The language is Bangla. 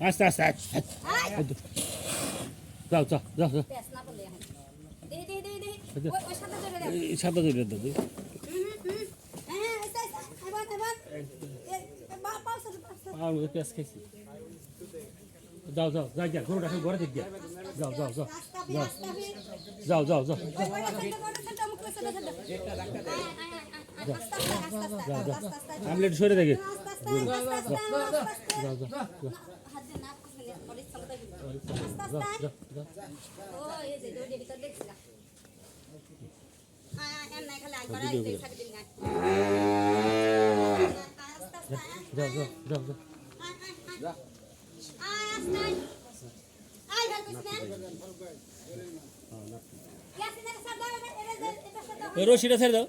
আস্তে আস্তে যাও যাও যাও যাও সাদা পেঁয়াজ খাইছি যাও যাও যাই যা গরুটা ঘরে দিক গিয়া যাও যাও যাও যাও যাও যাও যাও আমলেট সরে দেখে রশিটা ছেড়ে দাও